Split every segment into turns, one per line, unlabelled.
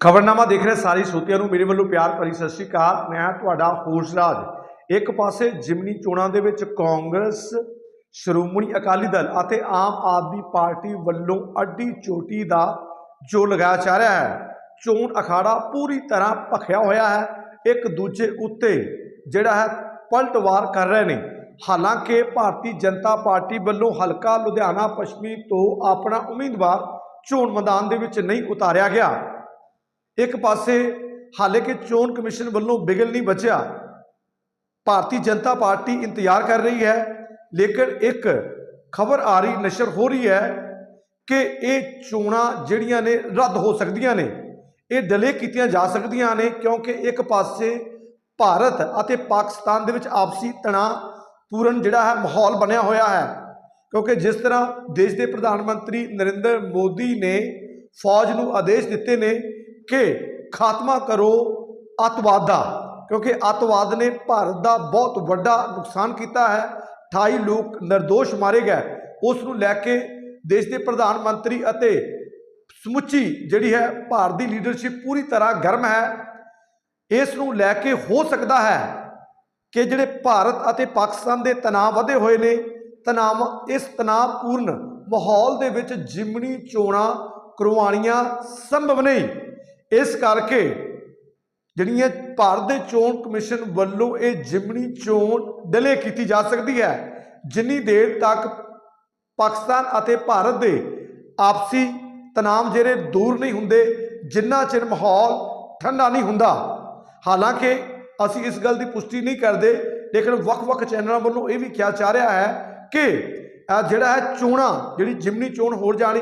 ਖਬਰਨਾਮਾ ਦੇਖ ਰਹੇ ਸਾਰੀ ਸਰੋਤਿਆਂ ਨੂੰ ਮੇਰੇ ਵੱਲੋਂ ਪਿਆਰ ਭਰੀ ਸਤਿ ਸ਼੍ਰੀ ਅਕਾਲ। ਮੈਂ ਤੁਹਾਡਾ ਹੋਸ਼ਰਾਜ ਇੱਕ ਪਾਸੇ ਜਿਮਨੀ ਚੋਣਾਂ ਦੇ ਵਿੱਚ ਕਾਂਗਰਸ, ਸ਼੍ਰੋਮਣੀ ਅਕਾਲੀ ਦਲ ਅਤੇ ਆਮ ਆਦਮੀ ਪਾਰਟੀ ਵੱਲੋਂ ਅੱਡੀ ਚੋਟੀ ਦਾ ਜੋ ਲਗਾਇਆ ਜਾ ਰਿਹਾ ਹੈ, ਚੋਣ ਅਖਾੜਾ ਪੂਰੀ ਤਰ੍ਹਾਂ ਭਖਿਆ ਹੋਇਆ ਹੈ। ਇੱਕ ਦੂਜੇ ਉੱਤੇ ਜਿਹੜਾ ਹੈ ਪਲਟਵਾਰ ਕਰ ਰਹੇ ਨੇ। ਹਾਲਾਂਕਿ ਭਾਰਤੀ ਜਨਤਾ ਪਾਰਟੀ ਵੱਲੋਂ ਹਲਕਾ ਲੁਧਿਆਣਾ, ਪੱਛਮੀ ਤੋਂ ਆਪਣਾ ਉਮੀਦਵਾਰ ਚੋਣ ਮੈਦਾਨ ਦੇ ਵਿੱਚ ਨਹੀਂ ਉਤਾਰਿਆ ਗਿਆ। ਇੱਕ ਪਾਸੇ ਹਾਲੇ ਕਿ ਚੋਣ ਕਮਿਸ਼ਨ ਵੱਲੋਂ ਬਿਗਲ ਨਹੀਂ ਬਚਿਆ, ਭਾਰਤੀ ਜਨਤਾ ਪਾਰਟੀ ਇੰਤਜ਼ਾਰ ਕਰ ਰਹੀ ਹੈ, ਲੇਕਿਨ ਇੱਕ ਖਬਰ ਆ ਰਹੀ, ਨਸ਼ਰ ਹੋ ਰਹੀ ਹੈ ਕਿ ਇਹ ਚੋਣਾਂ ਜਿਹੜੀਆਂ ਨੇ ਰੱਦ ਹੋ ਸਕਦੀਆਂ ਨੇ, ਇਹ ਡਿਲੇ ਕੀਤੀਆਂ ਜਾ ਸਕਦੀਆਂ ਨੇ, ਕਿਉਂਕਿ ਇੱਕ ਪਾਸੇ ਭਾਰਤ ਅਤੇ ਪਾਕਿਸਤਾਨ ਦੇ ਵਿੱਚ ਆਪਸੀ ਤਣਾਅ ਪੂਰਨ ਜਿਹੜਾ ਹੈ, ਮਾਹੌਲ ਬਣਿਆ ਹੋਇਆ ਹੈ। ਕਿਉਂਕਿ ਜਿਸ ਤਰ੍ਹਾਂ ਦੇਸ਼ ਦੇ ਪ੍ਰਧਾਨ ਮੰਤਰੀ ਨਰਿੰਦਰ ਮੋਦੀ ਨੇ ਫੌਜ ਨੂੰ ਆਦੇਸ਼ ਦਿੱਤੇ ਨੇ ਕਿ ਖਾਤਮਾ ਕਰੋ ਅੱਤਵਾਦ ਦਾ, ਕਿਉਂਕਿ ਅੱਤਵਾਦ ਨੇ ਭਾਰਤ ਦਾ ਬਹੁਤ ਵੱਡਾ ਨੁਕਸਾਨ ਕੀਤਾ ਹੈ। 28 ਲੋਕ નિર્ਦੋਸ਼ ਮਾਰੇ ਗਏ। ਉਸ ਨੂੰ ਲੈ ਕੇ ਦੇਸ਼ ਦੇ ਪ੍ਰਧਾਨ ਮੰਤਰੀ ਅਤੇ ਸਮੁੱਚੀ ਜਿਹੜੀ ਹੈ ਭਾਰਤ ਦੀ ਲੀਡਰਸ਼ਿਪ ਪੂਰੀ ਤਰ੍ਹਾਂ ਗਰਮ ਹੈ। ਇਸ ਨੂੰ ਲੈ ਕੇ ਹੋ ਸਕਦਾ ਹੈ ਕਿ ਜਿਹੜੇ ਭਾਰਤ ਅਤੇ ਪਾਕਿਸਤਾਨ ਦੇ ਤਣਾਅ ਵਧੇ ਹੋਏ ਨੇ, ਤਣਾਅ ਇਸ ਤਣਾਅਪੂਰਨ ਮਾਹੌਲ ਦੇ ਵਿੱਚ ਜਿਮਣੀ ਚੋਣਾਂ ਕਰਵਾਉਣੀਆਂ ਸੰਭਵ ਨਹੀਂ। ਇਸ ਕਰਕੇ ਜਿਹੜੀਆਂ ਭਾਰਤ ਦੇ ਚੋਣ ਕਮਿਸ਼ਨ ਵੱਲੋਂ ਇਹ ਜਿਮਣੀ ਚੋਣ ਡਿਲੇ ਕੀਤੀ ਜਾ ਸਕਦੀ ਹੈ, ਜਿੰਨੀ ਦੇਰ ਤੱਕ ਪਾਕਿਸਤਾਨ ਅਤੇ ਭਾਰਤ ਦੇ ਆਪਸੀ ਤਣਾਅ ਜਿਹੜੇ ਦੂਰ ਨਹੀਂ ਹੁੰਦੇ, ਜਿੰਨਾ ਚਿਰ ਮਾਹੌਲ ਠੰਡਾ ਨਹੀਂ ਹੁੰਦਾ। ਹਾਲਾਂਕਿ ਅਸੀਂ ਇਸ ਗੱਲ ਦੀ ਪੁਸ਼ਟੀ ਨਹੀਂ ਕਰਦੇ, ਲੇਕਿਨ ਵੱਖ-ਵੱਖ ਚੈਨਲਾਂ ਵੱਲੋਂ ਇਹ ਵੀ ਕਿਹਾ ਜਾ ਰਿਹਾ ਹੈ ਕਿ ਜਿਹੜਾ ਹੈ ਚੋਣਾਂ, ਜਿਹੜੀ ਜਿਮਨੀ ਚੋਣ ਹੋਰ ਜਾਣੀ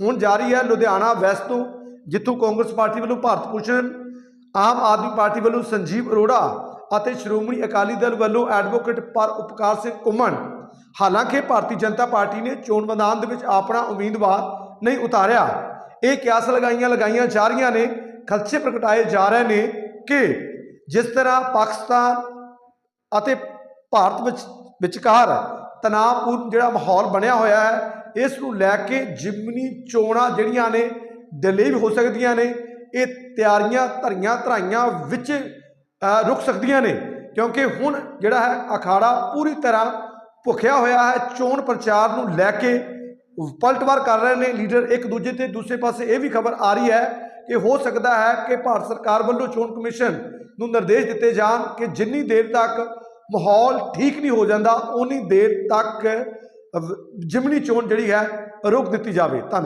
ਹੁਣ ਜਾਰੀ ਹੈ ਲੁਧਿਆਣਾ ਵੈਸਟ ਤੋਂ ਜਿੱਥੋਂ ਕਾਂਗਰਸ ਪਾਰਟੀ ਵੱਲੋਂ ਭਾਰਤ ਭੂਸ਼ਣ, ਆਮ ਆਦਮੀ ਪਾਰਟੀ ਵੱਲੋਂ ਸੰਜੀਵ ਅਰੋੜਾ ਅਤੇ ਸ਼੍ਰੋਮਣੀ ਅਕਾਲੀ ਦਲ ਵੱਲੋਂ ਐਡਵੋਕੇਟ ਪਰ ਉਪਕਾਰ ਸਿੰਘ ਘੁੰਮਣ। ਹਾਲਾਂਕਿ ਭਾਰਤੀ ਜਨਤਾ ਪਾਰਟੀ ਨੇ ਚੋਣ ਮੈਦਾਨ ਦੇ ਵਿੱਚ ਆਪਣਾ ਉਮੀਦਵਾਰ ਨਹੀਂ ਉਤਾਰਿਆ। ਇਹ ਕਿਆਸ ਲਗਾਈਆਂ ਲਗਾਈਆਂ ਜਾ ਰਹੀਆਂ ਨੇ ਖਲਚੇ ਪ੍ਰਗਟਾਏ ਜਾ ਰਹੇ ਨੇ ਕਿ ਜਿਸ ਤਰ੍ਹਾਂ ਪਾਕਿਸਤਾਨ ਅਤੇ ਭਾਰਤ ਵਿੱਚ ਵਿਚਕਾਰ ਤਣਾਅਪੂਰਨ ਜਿਹੜਾ ਮਾਹੌਲ ਬਣਿਆ ਹੋਇਆ ਹੈ, ਇਸ ਨੂੰ ਲੈ ਕੇ ਜਿਮਨੀ ਚੋਣਾਂ ਜਿਹੜੀਆਂ ਨੇ ਡਿਲੇ ਹੋ ਸਕਦੀਆਂ ਨੇ, ਇਹ ਤਿਆਰੀਆਂ ਧਰੀਆਂ ਧਰਾਈਆਂ ਵਿੱਚ ਰੁਕ ਸਕਦੀਆਂ ਨੇ, ਕਿਉਂਕਿ ਹੁਣ ਜਿਹੜਾ ਹੈ ਅਖਾੜਾ ਪੂਰੀ ਤਰ੍ਹਾਂ ਭੁੱਖਿਆ ਹੋਇਆ ਹੈ, ਚੋਣ ਪ੍ਰਚਾਰ ਨੂੰ ਲੈ ਕੇ ਪਲਟਵਾਰ ਕਰ ਰਹੇ ਨੇ ਲੀਡਰ ਇੱਕ ਦੂਜੇ ਤੇ। ਦੂਸਰੇ ਪਾਸੇ ਇਹ ਵੀ ਖਬਰ ਆ ਰਹੀ ਹੈ ਕਿ ਹੋ ਸਕਦਾ ਹੈ ਕਿ ਭਾਰਤ ਸਰਕਾਰ ਵੱਲੋਂ ਚੋਣ ਕਮਿਸ਼ਨ ਨੂੰ ਨਿਰਦੇਸ਼ ਦਿੱਤੇ ਜਾਣ ਕਿ ਜਿੰਨੀ ਦੇਰ ਤੱਕ ਮਾਹੌਲ ਠੀਕ ਨਹੀਂ ਹੋ ਜਾਂਦਾ ਉਨੀ ਦੇਰ ਤੱਕ ਜਿਮਨੀ ਚੋਣ ਜਿਹੜੀ ਹੈ ਰੋਕ ਦਿੱਤੀ ਜਾਵੇ। ਧੰਨਵਾਦ।